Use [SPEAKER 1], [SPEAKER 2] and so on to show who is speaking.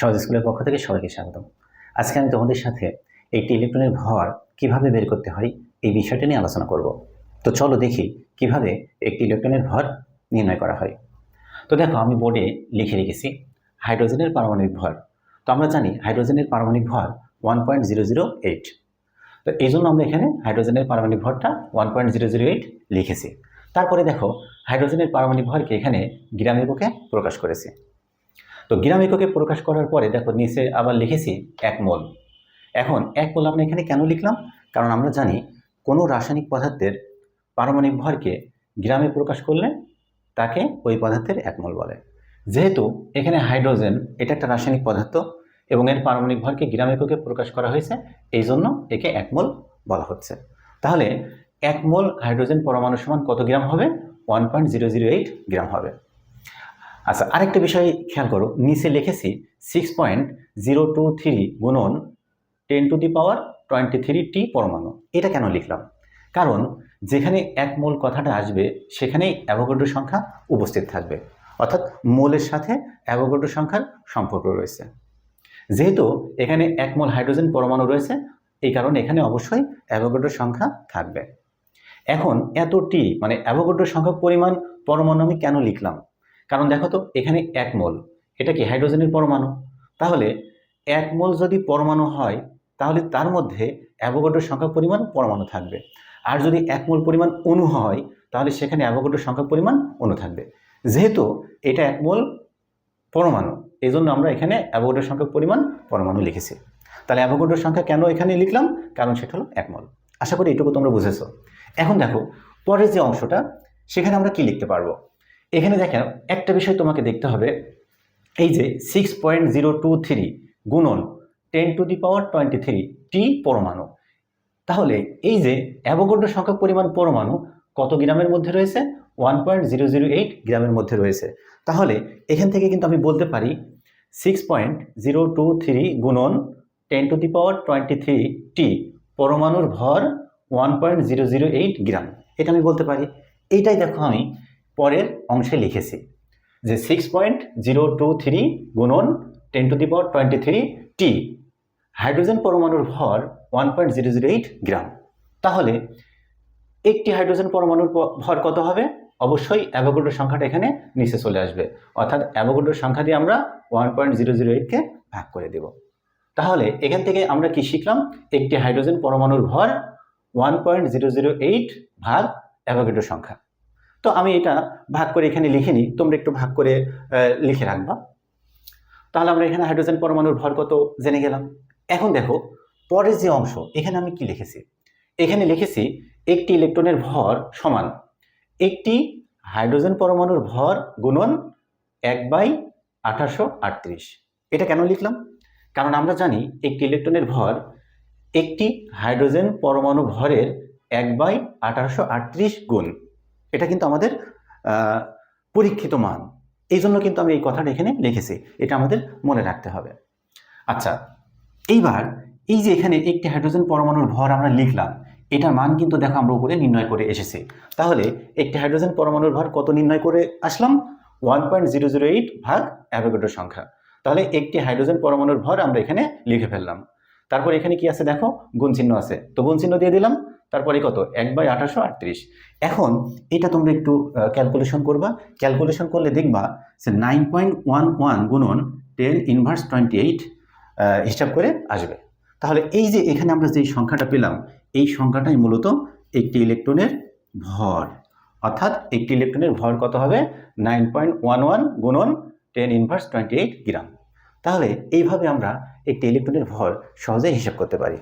[SPEAKER 1] সহজ স্কুলের পক্ষ থেকে সবাইকে স্বাগতম। আজকে আমি তোমাদের সাথে একটি ইলেকট্রনের ভর কীভাবে বের করতে হয় এই বিষয়টি নিয়ে আলোচনা করব। তো চলো দেখি কীভাবে একটি ইলেকট্রনের ভর নির্ণয় করা হয়। তো দেখো, আমি বোর্ডে লিখে রেখেছি, হাইড্রোজেনের পারমাণবিক ভর। তো আমরা জানি হাইড্রোজেনের পারমাণবিক ভর one point zero zero eight তো এই জন্য আমরা এখানে হাইড্রোজেনের পারমাণবিক ভরটা one point zero zero eight লিখেছি। তারপরে দেখো, হাইড্রোজেনের পারমাণবিক ভরকে এখানে গ্রাম বুকে প্রকাশ করেছি। তো গ্রাম এককে প্রকাশ করার পরে দেখো নিচে আবার লিখেছি এক মোল। এখন এক মোল আমরা এখানে কেন লিখলাম? কারণ আমরা জানি কোনো রাসায়নিক পদার্থের পারমাণবিক ভরকে গ্রামে প্রকাশ করলে তাকে ওই পদার্থের এক মোল বলে। যেহেতু এখানে হাইড্রোজেন, এটা একটা রাসায়নিক পদার্থ এবং এর পারমাণবিক ভরকে গ্রাম এককে প্রকাশ করা হয়েছে এই জন্য একে এক মোল বলা হচ্ছে। তাহলে এক মোল হাইড্রোজেন পরমাণু সমান কত গ্রাম হবে? One point zero zero eight gram হবে। আচ্ছা আরেকটা বিষয় খেয়াল করো, নিচে লিখেছি six point zero two three গুণন ten to the power twenty three টি পরমাণু। এটা কেন লিখলাম? কারণ যেখানে এক মোল কথাটা আসবে, সেখানেই অ্যাভোগাড্রো সংখ্যা উপস্থিত থাকবে। অর্থাৎ মোলের সাথে অ্যাভোগাড্রো সংখ্যার সম্পর্ক রয়েছে। যেহেতু এখানে এক মোল হাইড্রোজেন পরমাণু রয়েছে, এই কারণে এখানে অবশ্যই অ্যাভোগাড্রো সংখ্যা থাকবে। এখন এত টি মানে অ্যাভোগাড্রো সংখ্যক পরিমাণ পরমাণু আমি কেন লিখলাম? কারণ দেখো তো, এখানে এক মোল এটা কি হাইড্রোজেনের পরমাণু। তাহলে এক মোল যদি পরমাণু হয়, তাহলে তার মধ্যে অ্যাভোগাড্রো সংখ্যক পরিমাণ পরমাণু থাকবে। আর যদি এক মোল পরিমাণ অণু হয়, তাহলে সেখানে অ্যাভোগাড্রো সংখ্যক পরিমাণ অণু থাকবে। যেহেতু এটা এক মোল পরমাণু এই জন্য আমরা এখানে অ্যাভোগাড্রো সংখ্যক পরিমাণ পরমাণু লিখেছি। তাহলে অ্যাভোগাড্রোর সংখ্যা কেন এখানে লিখলাম? কারণ সেটা হলো এক মোল। আশা করি এটুকু তোমরা বুঝেছ। এখন দেখো, পরের যে অংশটা, সেখানে আমরা কি লিখতে পারব? এখানে দেখেন, একটা বিষয় তোমাকে দেখতে হবে, এই যে six point zero two three গুণন ten to the power twenty three টি পরমাণু। তাহলে এই যে অ্যাভোগাড্রো সংখ্যক পরিমাণ পরমাণু কত গ্রামের মধ্যে রয়েছে? One point zero zero eight গ্রামের মধ্যে রয়েছে। তাহলে এখান থেকে কিন্তু আমি বলতে পারি six point zero two three গুণন ten to the power twenty three টি পরমাণুর ভর one point zero zero eight gram. এটা আমি বলতে পারি। এইটাই দেখো আমি পরের অংশে লিখেছি যে six point zero two three গুণন ten to the power twenty three T hydrogen পরমাণুর ভর one point zero zero eight gram তাহলে একটি হাইড্রোজেন পরমাণুর ভর কত হবে? অবশ্যই অ্যাভোগাড্রোর সংখ্যাটা এখানে নিচে চলে আসবে। অর্থাৎ অ্যাভোগাড্রোর সংখ্যা দিয়ে আমরা ওয়ান পয়েন্ট জিরো জিরো এইটকে ভাগ করে দেব। তাহলে এখান থেকে আমরা কি শিখলাম? একটি হাইড্রোজেন পরমাণুর ভর one point zero zero eight ভাগ অ্যাভোগাড্রোর সংখ্যা। তো আমি এটা ভাগ করে এখানে লিখে নিই। তোমরা একটু ভাগ করে লিখে রাখবা। তাহলে আমরা এখানে হাইড্রোজেন পরমাণুর ভর কত জেনে গেলাম। এখন দেখো, পরের যে অংশ, এখানে আমি কি লিখেছি? এখানে লিখেছি একটি ইলেকট্রনের ভর সমান একটি হাইড্রোজেন পরমাণুর ভর গুণন এক বাই আঠারোশো আটত্রিশ। এটা কেন লিখলাম? কারণ আমরা জানি একটি ইলেকট্রনের ভর একটি হাইড্রোজেন পরমাণু ভরের এক বাই আঠারোশো আটত্রিশ গুণ। এটা কিন্তু আমাদের পরীক্ষিত মান। এই জন্য কিন্তু আমি এই কথাটা এখানে লিখেছি। এটা আমাদের মনে রাখতে হবে। আচ্ছা এইবার এই যে এখানে একটি হাইড্রোজেন পরমাণুর ভর আমরা লিখলাম, এটার মান কিন্তু দেখো আমরা উপরে নির্ণয় করে এসেছি। তাহলে একটি হাইড্রোজেন পরমাণুর ভর কত নির্ণয় করে আসলাম? One point zero zero eight ভাগ অ্যাভোগাড্রোর সংখ্যা। তাহলে একটি হাইড্রোজেন পরমাণুর ভর আমরা এখানে লিখে ফেললাম। তারপর এখানে কি আছে দেখো? গুণ চিহ্ন আছে। তো গুণ চিহ্ন দিয়ে দিলাম। তারপরে কত? এক বাই আঠারোশো আটত্রিশ। এখন এটা তোমরা একটু ক্যালকুলেশন করবা। ক্যালকুলেশন করলে দেখবা যে নাইন পয়েন্ট ওয়ান ওয়ান গুণন টেন ইনভার্স টোয়েন্টি এইট হিসাব করে আসবে। তাহলে এই যে এখানে আমরা যে সংখ্যাটা পেলাম, এই সংখ্যাটাই মূলত একটি ইলেকট্রনের ভর। অর্থাৎ একটি ইলেকট্রনের ভর কত হবে? নাইন পয়েন্ট ওয়ান ওয়ান গুণন ten inverse twenty eight gram. তাহলে এইভাবে আমরা একটি ইলেকট্রনের ভর সহজেই হিসাব করতে পারি।